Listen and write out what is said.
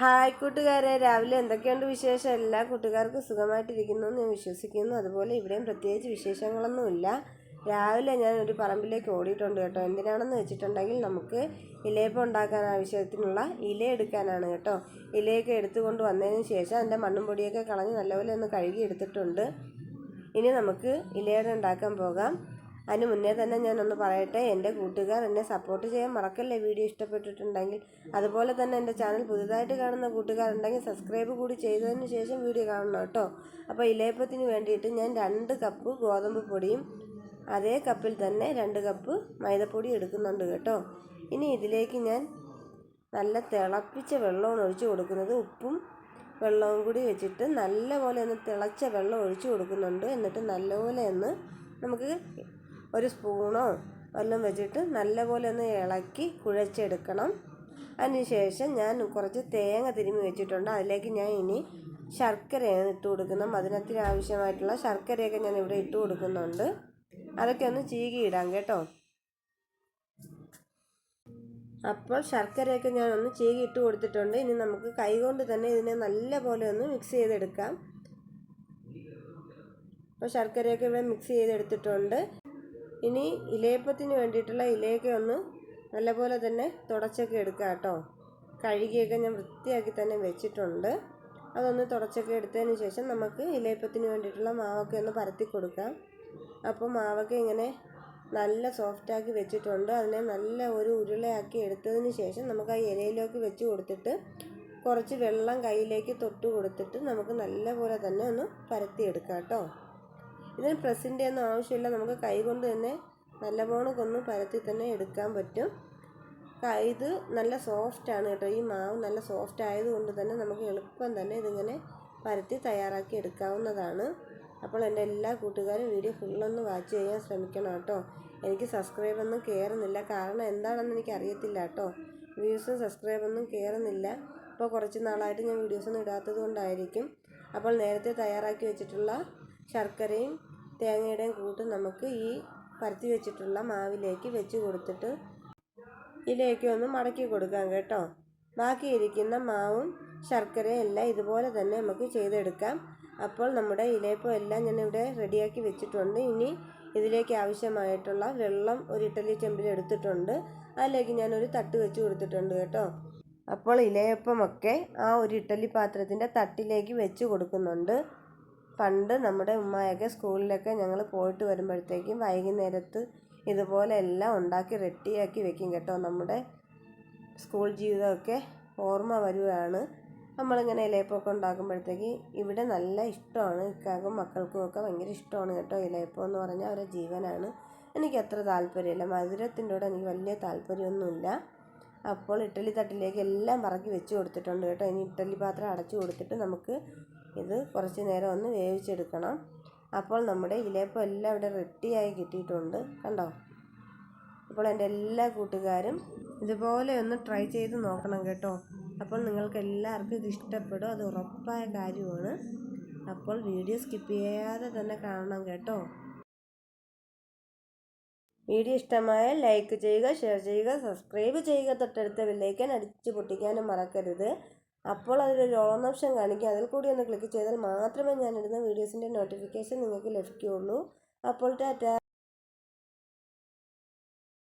Hi കൂട്ടുകാരെ രാവിലെ എന്തൊക്കെയുണ്ട് വിശേഷം? എല്ലാ കൂട്ടുകാർക്കും സുഖമായിട്ടിരിക്കുന്നു എന്ന് ഞാൻ വിശ്വസിക്കുന്നു. അതുപോലെ ഇവിടെയും പ്രത്യേകിച്ച് വിശേഷങ്ങളൊന്നുമില്ല. രാവിലെ ഞാൻ ഒരു പറമ്പിലേക്ക് ഓടിയിട്ടുണ്ട് കേട്ടോ. എന്തിനാണെന്ന് വെച്ചിട്ടുണ്ടെങ്കിൽ നമുക്ക് ഇലയപ്പം ഉണ്ടാക്കാൻ ആവശ്യത്തിനുള്ള ഇല എടുക്കാനാണ് കേട്ടോ. ഇലയൊക്കെ എടുത്തുകൊണ്ട് വന്നതിന് ശേഷം അതിന്റെ മണ്ണും പൊടിയൊക്കെ കളഞ്ഞ് നല്ലപോലെ ഒന്ന് കഴുകി എടുത്തിട്ടുണ്ട് ഇനി നമുക്ക് ഇലയുടെ ഉണ്ടാക്കാൻ പോകാം. അതിന് മുന്നേ തന്നെ ഞാനൊന്ന് പറയട്ടെ എന്റെ കൂട്ടുകാർ എന്നെ സപ്പോർട്ട് ചെയ്യാൻ മറക്കല്ലേ വീഡിയോ ഇഷ്ടപ്പെട്ടിട്ടുണ്ടെങ്കിൽ? അതുപോലെ തന്നെ എന്റെ ചാനൽ പുതുതായിട്ട് കാണുന്ന കൂട്ടുകാരുണ്ടെങ്കിൽ സബ്സ്ക്രൈബ് കൂടി ചെയ്തതിന് ശേഷം വീഡിയോ കാണണം കേട്ടോ. അപ്പോൾ ഇലയപ്പത്തിന് വേണ്ടിയിട്ട് ഞാൻ രണ്ട് കപ്പ് ഗോതമ്പ് പൊടിയും അതേ കപ്പിൽ തന്നെ രണ്ട് കപ്പ് മൈദപ്പൊടി എടുക്കുന്നുണ്ട് കേട്ടോ. ഇനി ഇതിലേക്ക് ഞാൻ നല്ല തിളപ്പിച്ച വെള്ളമാണ് ഒഴിച്ചു കൊടുക്കുന്നത്. ഉപ്പും വെള്ളവും കൂടി വെച്ചിട്ട് നല്ലപോലെ ഒന്ന് തിളച്ച വെള്ളം ഒഴിച്ചു കൊടുക്കുന്നുണ്ട്. എന്നിട്ട് നല്ലപോലെ ഒന്ന് നമുക്ക് ഒരു സ്പൂണോ വല്ലതും വെച്ചിട്ട് നല്ലപോലെ ഒന്ന് ഇളക്കി കുഴച്ചെടുക്കണം. അതിനുശേഷം ഞാൻ കുറച്ച് തേങ്ങ തിരുമ്മി വെച്ചിട്ടുണ്ട്. അതിലേക്ക് ഞാൻ ഇനി ശർക്കരയാണ് ഇട്ട് കൊടുക്കുന്നത്. മധുരത്തിന് ആവശ്യമായിട്ടുള്ള ശർക്കരയൊക്കെ ഞാൻ ഇവിടെ ഇട്ട് കൊടുക്കുന്നുണ്ട്. അതൊക്കെ ഒന്ന് ചീകി ഇടാം കേട്ടോ. അപ്പോൾ ശർക്കരയൊക്കെ ഞാൻ ഒന്ന് ചീകി ഇട്ട് കൊടുത്തിട്ടുണ്ട്. ഇനി നമുക്ക് കൈകൊണ്ട് തന്നെ ഇതിനെ നല്ലപോലെ ഒന്ന് മിക്സ് ചെയ്തെടുക്കാം. അപ്പോൾ ശർക്കരയൊക്കെ ഇവിടെ മിക്സ് ചെയ്തെടുത്തിട്ടുണ്ട്. ഇനി ഇലയപ്പത്തിന് വേണ്ടിയിട്ടുള്ള ഇലയൊക്കെ ഒന്ന് നല്ലപോലെ തന്നെ തുടച്ചൊക്കെ എടുക്കുക കേട്ടോ. കഴുകിയൊക്കെ ഞാൻ വൃത്തിയാക്കി തന്നെ വെച്ചിട്ടുണ്ട്. അതൊന്ന് തുടച്ചൊക്കെ എടുത്തതിന് ശേഷം നമുക്ക് ഇലയപ്പത്തിന് വേണ്ടിയിട്ടുള്ള മാവൊക്കെ ഒന്ന് പരത്തി കൊടുക്കാം. അപ്പോൾ മാവൊക്കെ ഇങ്ങനെ നല്ല സോഫ്റ്റാക്കി വെച്ചിട്ടുണ്ട്. അതിനെ നല്ല ഒരു ഉരുളയാക്കി എടുത്തതിന് ശേഷം നമുക്ക് ആ ഇലയിലേക്ക് വെച്ച് കൊടുത്തിട്ട് കുറച്ച് വെള്ളം കയ്യിലേക്ക് തൊട്ട് കൊടുത്തിട്ട് നമുക്ക് നല്ലപോലെ തന്നെ ഒന്ന് പരത്തിയെടുക്കാം കേട്ടോ. ഇതിന് പ്രസിന്റെ ഒന്നും ആവശ്യമില്ല. നമുക്ക് കൈകൊണ്ട് തന്നെ നല്ലപോലെ കൊന്ന് പരത്തി തന്നെ എടുക്കാൻ പറ്റും. ഇത് നല്ല സോഫ്റ്റ് ആണ് കേട്ടോ. ഈ മാവ് നല്ല സോഫ്റ്റ് ആയതുകൊണ്ട് തന്നെ നമുക്ക് എളുപ്പം തന്നെ ഇതിങ്ങനെ പരത്തി തയ്യാറാക്കി എടുക്കാവുന്നതാണ്. അപ്പോൾ എന്റെ എല്ലാ കൂട്ടുകാരും വീഡിയോ ഫുള്ളൊന്ന് വാച്ച് ചെയ്യാൻ ശ്രമിക്കണം കേട്ടോ. എനിക്ക് സബ്സ്ക്രൈബ് ഒന്നും കയറുന്നില്ല കാരണം എന്താണെന്ന് എനിക്ക് അറിയത്തില്ല കേട്ടോ. വ്യൂസും സബ്സ്ക്രൈബ് ഒന്നും കയറുന്നില്ല ഇപ്പോൾ കുറച്ച് നാളായിട്ട് ഞാൻ വീഡിയോസൊന്നും ഇടാത്തത് കൊണ്ടായിരിക്കും. അപ്പോൾ നേരത്തെ തയ്യാറാക്കി വെച്ചിട്ടുള്ള ശർക്കരയും തേങ്ങയുടെയും കൂട്ട് നമുക്ക് ഈ പരത്തി വെച്ചിട്ടുള്ള മാവിലേക്ക് വെച്ച് കൊടുത്തിട്ട് ഇതിലേക്ക് ഒന്ന് മടക്കി കൊടുക്കാം കേട്ടോ. ബാക്കി ഇരിക്കുന്ന മാവും ശർക്കരയും എല്ലാം ഇതുപോലെ തന്നെ നമുക്ക് ചെയ്തെടുക്കാം. അപ്പോൾ നമ്മുടെ ഇലയപ്പം എല്ലാം ഞാൻ ഇവിടെ റെഡിയാക്കി വെച്ചിട്ടുണ്ട്. ഇനി ഇതിലേക്ക് ആവശ്യമായിട്ടുള്ള വെള്ളം ഒരു ഇഡ്ഡലി ചെമ്പിൽ എടുത്തിട്ടുണ്ട്. അതിലേക്ക് ഞാനൊരു തട്ട് വെച്ച് കൊടുത്തിട്ടുണ്ട് കേട്ടോ. അപ്പോൾ ഇലയപ്പമൊക്കെ ആ ഒരു ഇഡ്ഡലി പാത്രത്തിന്റെ തട്ടിലേക്ക് വെച്ച് കൊടുക്കുന്നുണ്ട്. പണ്ട് നമ്മുടെ ഉമ്മയൊക്കെ സ്കൂളിലൊക്കെ ഞങ്ങൾ പോയിട്ട് വരുമ്പോഴത്തേക്കും വൈകുന്നേരത്ത് ഇതുപോലെ എല്ലാം ഉണ്ടാക്കി റെഡിയാക്കി വെക്കും കേട്ടോ. നമ്മുടെ സ്കൂൾ ജീവിതമൊക്കെ ഓർമ്മ വരുവാണ്. നമ്മളിങ്ങനെ ഇലയപ്പമൊക്കെ ഉണ്ടാക്കുമ്പോഴത്തേക്ക് ഇവിടെ നല്ല ഇഷ്ടമാണ്. ഇക്കാക്കും മക്കൾക്കും ഒക്കെ ഭയങ്കര ഇഷ്ടമാണ് കേട്ടോ ഇലയപ്പം എന്ന് പറഞ്ഞാൽ അവരുടെ ജീവനാണ്. എനിക്ക് അത്ര താല്പര്യമില്ല. മധുരത്തിന്റെ എനിക്ക് വലിയ താല്പര്യമൊന്നുമില്ല. അപ്പോൾ ഇഡ്ഡലി തട്ടിലേക്ക് എല്ലാം പറക്കി വെച്ച് കൊടുത്തിട്ടുണ്ട് കേട്ടോ. ഇനി ഇഡ്ഡലി പാത്രം അടച്ചു കൊടുത്തിട്ട് നമുക്ക് ഇത് കുറച്ച് നേരം ഒന്ന് വേവിച്ചെടുക്കണം. അപ്പോൾ നമ്മുടെ ഇലയപ്പം എല്ലാം ഇവിടെ റെഡിയായി കിട്ടിയിട്ടുണ്ട്. കണ്ടോ? അപ്പോൾ എന്റെ എല്ലാ കൂട്ടുകാരും ഇതുപോലെ ഒന്ന് ട്രൈ ചെയ്ത് നോക്കണം കേട്ടോ. അപ്പോൾ നിങ്ങൾക്ക് എല്ലാവർക്കും ഇത് ഇഷ്ടപ്പെടും. അത് ഉറപ്പായ കാര്യമാണ്. അപ്പോൾ വീഡിയോ സ്കിപ്പ് ചെയ്യാതെ തന്നെ കാണണം കേട്ടോ. വീഡിയോ ഇഷ്ടമായാൽ ലൈക്ക് ചെയ്യുക ഷെയർ ചെയ്യുക സബ്സ്ക്രൈബ് ചെയ്യുക. തൊട്ടടുത്ത വില്ലേക്കാൻ അടിച്ചു പൊട്ടിക്കാനും മറക്കരുത്. അപ്പോൾ അതിലൊരു ഓപ്ഷൻ കാണിക്കും. അതിൽ കൂടി ഒന്ന് ക്ലിക്ക് ചെയ്താൽ മാത്രമേ ഞാനിടുന്ന വീഡിയോസിന്റെ നോട്ടിഫിക്കേഷൻ നിങ്ങൾക്ക് ലഭിക്കുകയുള്ളൂ. അപ്പോൾ ടാറ്റ.